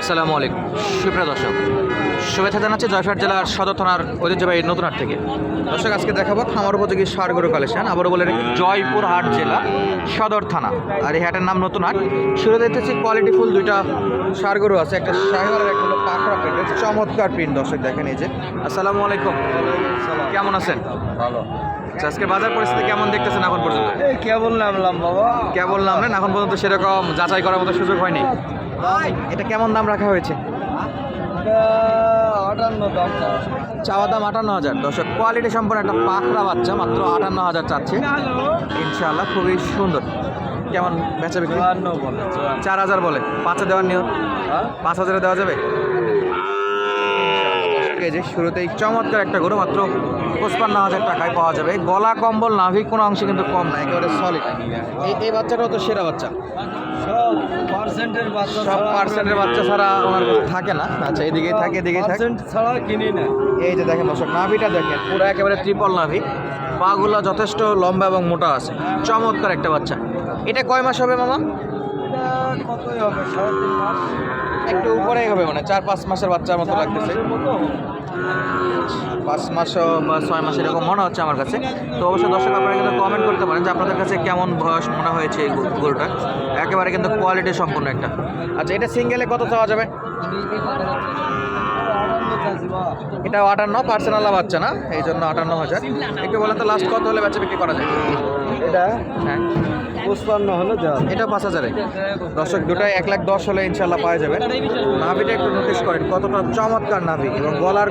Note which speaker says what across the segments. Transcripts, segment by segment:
Speaker 1: আসসালামু আলাইকুম। সুপ্রিয় দর্শক শুভেচ্ছা জানাচ্ছি জয়ফাট জেলার সদর থানার ঐতিহ্যবাহী নতুন হাট থেকে। দর্শক আজকে দেখাবো খামার উপযোগী সার গরু কালেকশন আবারও বলে রাখি জয়পুর হাট জেলা সদর থানা। আর এই হাটের নাম নতুন হাট শুরু দেখতেছি কোয়ালিটি ফুল দুইটা সার গরু আছে একটা শাহিওয়াল আর একটা হলো পাকড়া প্রিন্টের চমৎকার প্রিন্ট দর্শক দেখেন এই যে। আসসালামু আলাইকুম। কেমন আছেন?
Speaker 2: ভালো।
Speaker 1: আচ্ছা, আজকে বাজার পরিস্থিতি কেমন দেখতেছেন এখন পর্যন্ত?
Speaker 2: কেবল নামলাম বাবা।
Speaker 1: কেবল নামলেন এখন পর্যন্ত সেরকম যাচাই করার মতো সুযোগ হয়নি। এটা কেমন দাম রাখা হয়েছে? চাওয়া। দাম আটান্ন হাজার। দর্শক কোয়ালিটি সম্পন্ন একটা পাখরা বাচ্চা মাত্র আটান্ন হাজার চাচ্ছে। ইনশাআল্লাহ খুবই সুন্দর। কেমন বেচা বিক্রি? চার হাজার বলে। পাঁচে দেওয়ার নিয়ত?
Speaker 2: হ্যাঁ?
Speaker 1: পাঁচ হাজারে দেওয়া যাবে? যে শুরুতেই চমৎকার একটা গরু মাত্র পঁচপান্ন হাজার টাকায় পাওয়া যাবে। গলা কম্বল নাভি কোনো অংশে কিন্তু কম নাই একেবারে সলিড এই এই বাচ্চাটাও তো সেরা বাচ্চা।
Speaker 2: সব পার্সেন্টের বাচ্চা
Speaker 1: সব পার্সেন্টের বাচ্চা ছাড়া ওনার কাছে থাকে না। আচ্ছা এদিকেই থাকে এদিকেই থাকে।
Speaker 2: ছাড়া কিনি না।
Speaker 1: এই যে দেখেন দর্শক নাভিটা দেখেন পুরো একেবারে ট্রিপল নাভি। পাগুলো যথেষ্ট লম্বা এবং মোটা আছে। চমৎকার একটা বাচ্চা। এটা কয় মাস হবে মামা?
Speaker 2: কতই হবে? সাড়ে তিন মাস।
Speaker 1: একটু উপরেই হবে মানে চার পাঁচ মাসের বাচ্চার মতো লাগতেছে। পাঁচ মাসও বা ছয় মাস এরকম মনে হচ্ছে আমার কাছে। তো অবশ্যই দর্শক আপনারা কিন্তু কমেন্ট করতে পারেন যে আপনাদের কাছে কেমন বয়স মনে হয়েছে এই গরুটা একেবারে কিন্তু কোয়ালিটি সম্পূর্ণ একটা। আচ্ছা এটা সিঙ্গেলে কত চাওয়া যাবে?
Speaker 2: বা।
Speaker 1: আটান্ন পার্সোনাল বাচ্চা না? এই জন্য আটান্ন হাজার। একটু বলেন তো লাস্ট কত হলে বাচ্চা বিক্রি করা যায়?
Speaker 2: এটা পুষ্পান্ন হলে দেওয়া
Speaker 1: এটা পাঁচ হাজারে। দর্শক দুটাই এক লাখ দশ হলে ইনশাল্লাহ পাওয়া যাবে। নাভিটা একটু নোটিস করেন কতটা চমৎকার নাভি এবং গলার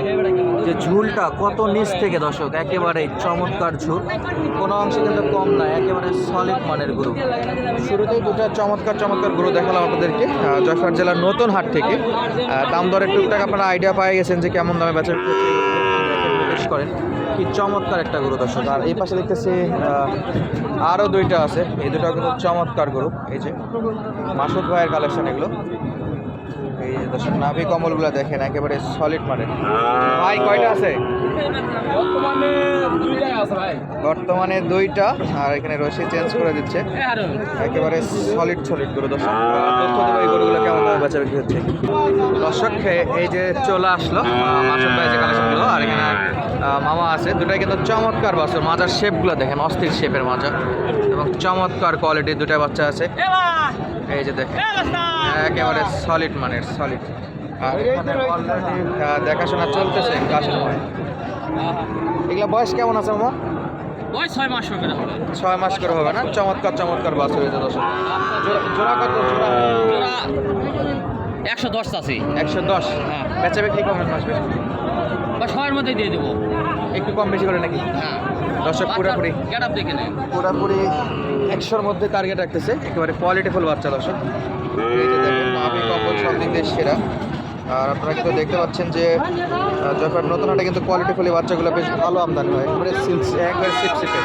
Speaker 1: যে ঝুলটা কত নিচ থেকে দর্শক একেবারে চমৎকার ঝুল। কোনো অংশে কিন্তু কম না একেবারে সলিড মানের গরু। শুরুতেই দুটা চমৎকার চমৎকার গরু দেখালাম আপনাদেরকে। আহ, জেলার নতুন হাট থেকে। দাম দরের টুকটাক আপনারা আইডিয়া পাই গেছেন যে কেমন দামে বেচা করেন। কি চমৎকার একটা গরু দর্শক। আর এই পাশে দেখতেছি আরও দুইটা আছে। এই দুটা কিন্তু চমৎকার গরু। এই যে মাসুদ ভাইয়ের কালেকশন এগুলো। এই যে দর্শক নাভি কমলগুলো দেখেন একেবারে সলিড মানের। ভাই কয়টা আছে?
Speaker 2: বর্তমানে দুইটাই আছে ভাই।
Speaker 1: বর্তমানে দুইটা আর এখানে রশি চেঞ্জ করে দিচ্ছে। একেবারে সলিড সলিড গরু। দর্শক তথ্য দেবো এই গরুগুলো কেমন দামে বেচা বিক্রি হচ্ছে। দর্শক এই যে চলে আসলো মাসুদ ভাই যে কালেকশনগুলো আর এখানে মামা আছে। দুটাই কিন্তু চমৎকার বাছর। মাজার শেপগুলো দেখেন অস্থির শেপের মাজা এবং চমৎকার কোয়ালিটির দুটা বাচ্চা আছে। এই যে দেখেন একেবারে সলিড মানের সলিড আর এখানে already, দেখাশোনা চলতেছে ময় এগুলো বয়স কেমন আছে
Speaker 3: ওই ছয় মাস হবে না।
Speaker 1: ছয় মাস করে হবে না? চমৎকার চমৎকার বাছর হয়েছে দর্শক। জোড়া- কত জোড়া?
Speaker 3: একশো দশ আছে
Speaker 1: একশো দশ।
Speaker 3: হ্যাঁ।
Speaker 1: বেচা বিক্রি কমেন্ট আসবে?
Speaker 3: বা ছয়ের মধ্যেই দিয়ে দেবো।
Speaker 1: একটু কম বেশি করে নাকি?
Speaker 3: হ্যাঁ।
Speaker 1: দর্শক পুরোপুরি।
Speaker 3: গেট আপ দেখে নেন
Speaker 1: পুরোপুরি একশোর মধ্যে টার্গেট রাখতেছে একেবারে কোয়ালিটিফুল বাচ্চা দর্শক। আমি কম্বল সব দিক দিয়ে সেরা। আর আপনারা কিন্তু দেখতে পাচ্ছেন যে যখন নতুন হাটে কিন্তু কোয়ালিটিফুলি বাচ্চাগুলো বেশ ভালো আমদানি হয়। একেবারে একবারে সিপসিপে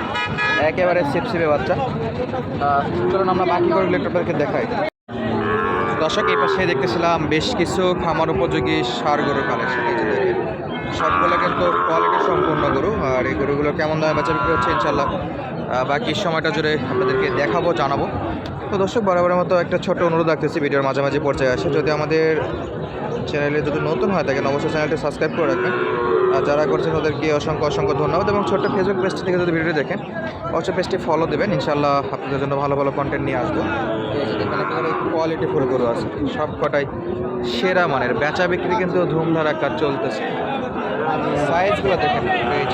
Speaker 1: একেবারে সিপসিপে বাচ্চা। চলুন আমরা বাকি একটু আপনাদেরকে দেখাই। দর্শক এই পাশে দেখতেছিলাম বেশ কিছু খামার উপযোগী সার গরুর কালেকশন এই যে দেখেন সবগুলো কিন্তু কোয়ালিটি সম্পূর্ণ গরু। আর এই গরুগুলো কেমন দামে বেচা বিক্রি হচ্ছে ইনশাল্লাহ বাকি সময়টা জুড়ে আপনাদেরকে দেখাবো, জানাব। তো দর্শক, বরাবরের মতো একটা ছোট অনুরোধ রাখতেছি ভিডিওর মাঝামাঝি পর্যায়ে আসে যদি আমাদের চ্যানেলে যদি নতুন হয় থাকেন অবশ্যই চ্যানেলটি সাবস্ক্রাইব করে রাখবেন। আর যারা করছেন ওদেরকে অসংখ্য অসংখ্য ধন্যবাদ এবং ছোট্ট ফেসবুক পেজটি থেকে যদি ভিডিওটি দেখেন, অবশ্যই পেজটি ফলো দেবেন। ইনশাল্লাহ আপনাদের জন্য ভালো ভালো কন্টেন্ট নিয়ে আসব। কোয়ালিটি ফুল গরু আছে। সব কটাই সেরা মানের। বেচা বিক্রি কিন্তু ধুমধার কাজ চলতেছে। সাইজগুলো দেখেন। এই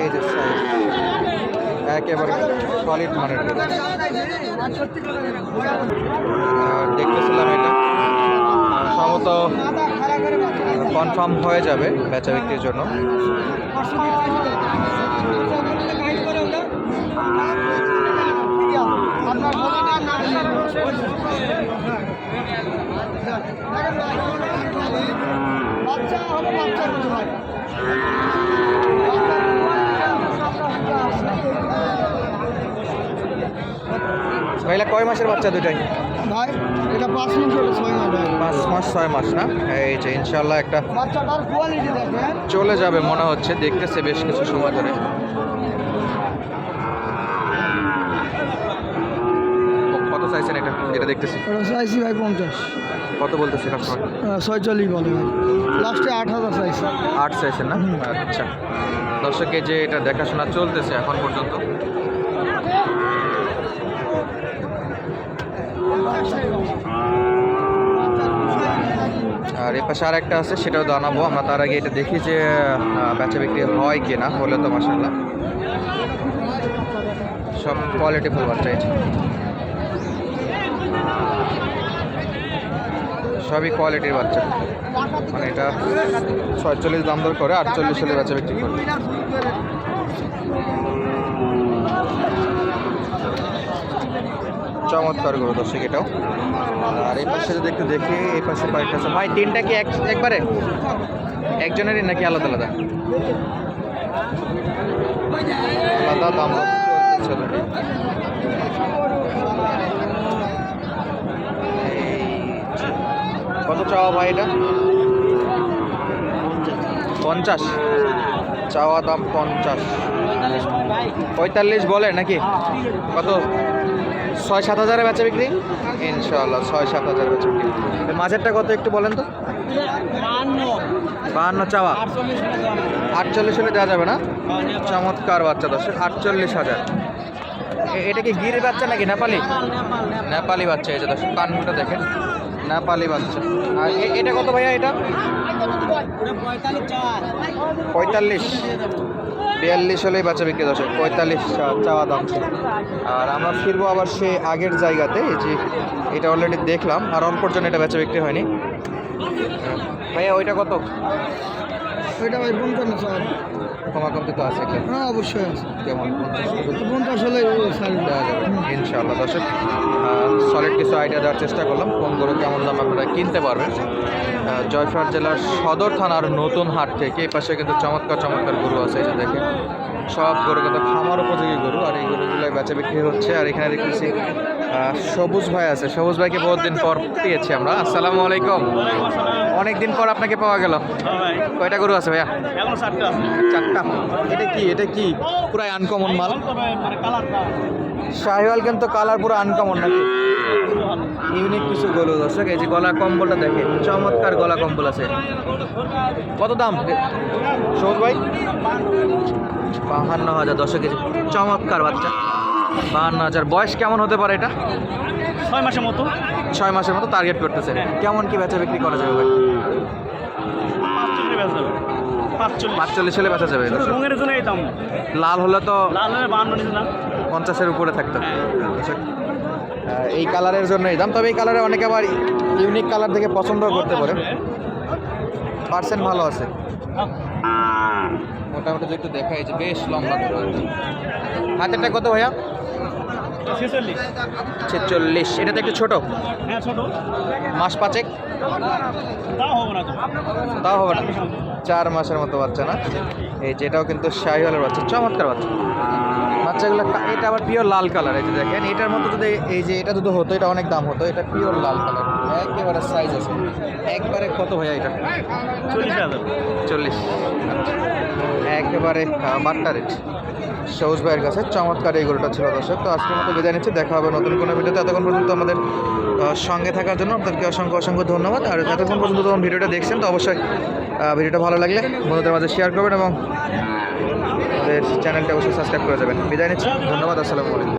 Speaker 1: এই যে সাইজ একেবারে সলিড মানের দেখতেছিলাম এটা। সম্ভবত কনফার্ম হয়ে যাবে বেচা বিক্রির জন্য। ভাইলা কয় মাসের বাচ্চা দুটাই
Speaker 2: ভাই এটা পাঁচ হলে ছয় মাস
Speaker 1: পাঁচ মাস ছয় মাস না? এই যে ইনশাল্লাহ একটা
Speaker 2: বাচ্চাটার কোয়ালিটি দেখেন।
Speaker 1: চলে যাবে মনে হচ্ছে দেখতেছে বেশ কিছু সময় ধরে। কত চাইছেন এটা? যেটা দেখতেছি।
Speaker 2: ওটা চাইছি ভাই পঞ্চাশ।
Speaker 1: কত বলতেছে কাস্টমার
Speaker 2: ছয়চল্লিশ বলে লাস্টে আট হাজার চাইছি
Speaker 1: আট চাইছেন না? আচ্ছা। দর্শকে যে এটা দেখাশোনা চলতেছে এখন পর্যন্ত। আর এ পাশে আর একটা আছে সেটাও জানাব। আমরা তার আগে এটা দেখি যে বেচা বিক্রি হয় কি না হলে তো মাসাল্লাহ সব কোয়ালিটি ফুল বাচ্চা সবই কোয়ালিটির বাচ্চা। মানে এটা ছয়চল্লিশ দাম দর করে আটচল্লিশ হলে বাচ্চা বিক্রি করে। চমৎকার গরু দর্শক এটাও। আর এই পাশে যদি একটু দেখি, এই পাশে কয়েকটা আছে। ভাই, তিনটা কি এক একবারে? একজনেরই নাকি আলাদা আলাদা? আলাদা দাম চলছে already। এই যে। কত চাওয়া ভাই এটা? পঞ্চাশ। চাওয়া দাম পঞ্চাশ। পঁয়তাল্লিশ বলে নাকি? কত? ছয় সাত হাজারে বেচা বিক্রি? ইনশাল্লাহ ছয় সাত হাজার বেচা বিক্রি। এর মাঝেরটা কত একটু বলেন তো? বাহান্ন চাওয়া। আটচল্লিশ হলে দেওয়া যাবে না? চমৎকার বাচ্চা দর্শক, আটচল্লিশ হাজার। এটা কি গির বাচ্চা নাকি নেপালি? নেপালি বাচ্চা এই যে দর্শক, কানটা দেখেন। নেপালি বাচ্চা। আর এটা কত ভাইয়া এটা? পঁয়তাল্লিশ। বিয়াল্লিশ হলেই বাচ্চা বিক্রি দশ পঁয়তাল্লিশ চাওয়া দাম। আর আমরা ফিরবো আবার সে আগের জায়গাতে। যে এটা অলরেডি দেখলাম। আর অল্পর জন্য এটা বেচা বিক্রি হয়নি। ভাইয়া, ওইটা কত?
Speaker 2: ওইটা ভাই পঞ্চান্ন স্যার?
Speaker 1: কমাকমতি তো আছে
Speaker 2: হ্যাঁ অবশ্যই আছে।
Speaker 1: কেমন? পঞ্চাশ
Speaker 2: হলে স্যার
Speaker 1: দেওয়া যাবে। ইনশাআল্লাহ দর্শক সলিড কিছু আইডিয়া দেওয়ার চেষ্টা করলাম। ফোন করে কেমন দাম আপনারা কিনতে পারবেন? জয়ফার জেলার সদর থানার নতুন হাট থেকে এই পাশে কিন্তু চমৎকার চমৎকার গরু আছে এটা যে দেখেন। সব গরু কিন্তু খামার উপযোগী গরু আর এই গরুগুলো বেচা বিক্রি হচ্ছে। আর এখানে দেখতেছি সবুজ ভাই আছে। সবুজ ভাইকে বহুত দিন পর পেয়েছি আমরা। আসসালামু আলাইকুম। অনেক দিন পর আপনাকে পাওয়া গেল। কয়টা গরু আছে ভাইয়া?
Speaker 2: চারটা।
Speaker 1: এটা কি? এটা কি? পুরাই আনকমন মাল?
Speaker 2: মানে
Speaker 1: শাহিওয়াল কিন্তু কালার পুরো আনকমন নাকি? ইউনিক কিছু গরু দর্শক এই যে গলা কম্বলটা দেখে চমৎকার গলা কম্বল আছে। কত দাম? সবুজ ভাই? বাহান্ন হাজার দর্শক এই যে চমৎকার বাচ্চা। বাহান্ন হাজার। বয়স কেমন হতে পারে এটা?
Speaker 2: ছয় মাসের মতো।
Speaker 1: ছয় মাসের মতো টার্গেট করতেছে কেমন কি বেচা বিক্রি করা যাবে ভাই?
Speaker 2: পাঁচচল্লিশ
Speaker 1: হলে বেচা যাবে দর্শক।
Speaker 2: রঙের জন্য এই দাম।
Speaker 1: লাল হলে তো
Speaker 2: লাল হলে বাহান্ন
Speaker 1: পঞ্চাশের উপরে থাকতো। আহ, এই কালারের জন্য এই দাম। তবে এই কালারে অনেকে আবার ইউনিক কালার দেখে পছন্দ করতে পারে। পার্সেন্ট ভালো আছে। মোটামুটি যদি একটু দেখাই যে বেশ লম্বা হাতেরটা কত ভাইয়া?
Speaker 2: ছেচল্লিশ।
Speaker 1: এটা তো একটু ছোট।
Speaker 2: হ্যাঁ
Speaker 1: মাস পাঁচেক?
Speaker 2: তাও হবে না
Speaker 1: তাও হবে না। চার মাসের মতো বাচ্চা না? এই যেটাও কিন্তু শাহিওয়ালের বাচ্চা। চমৎকার বাচ্চা। বাচ্চাগুলো এটা আবার পিওর লাল কালার এই যে দেখেন। এটার মতো যদি এই যে এটা যদি হতো এটা অনেক দাম হতো এটা পিওর লাল কালার একেবারে সাইজ আছে। একবারে কত ভাইয়া এটা?
Speaker 2: চল্লিশ হাজার।
Speaker 1: চল্লিশ। একেবারে বাট্টা রেট সবুজ ভাইয়ের কাছে চমৎকার এই গরুটা ছিল দর্শক। তো আজকের মতো বিদায় নিচ্ছি। দেখা হবে নতুন কোনো ভিডিওতে এতক্ষণ পর্যন্ত আমাদের সঙ্গে থাকার জন্য আপনাদেরকে অসংখ্য অসংখ্য ধন্যবাদ। আর এতক্ষণ পর্যন্ত যখন ভিডিওটা দেখছেন তো অবশ্যই ভিডিওটা ভালো লাগলে বন্ধুদের মাঝে শেয়ার করবেন এবং আমাদের চ্যানেলটা অবশ্যই সাবস্ক্রাইব করে যাবেন। বিদায় নিচ্ছি। ধন্যবাদ আসসালামু আলাইকুম।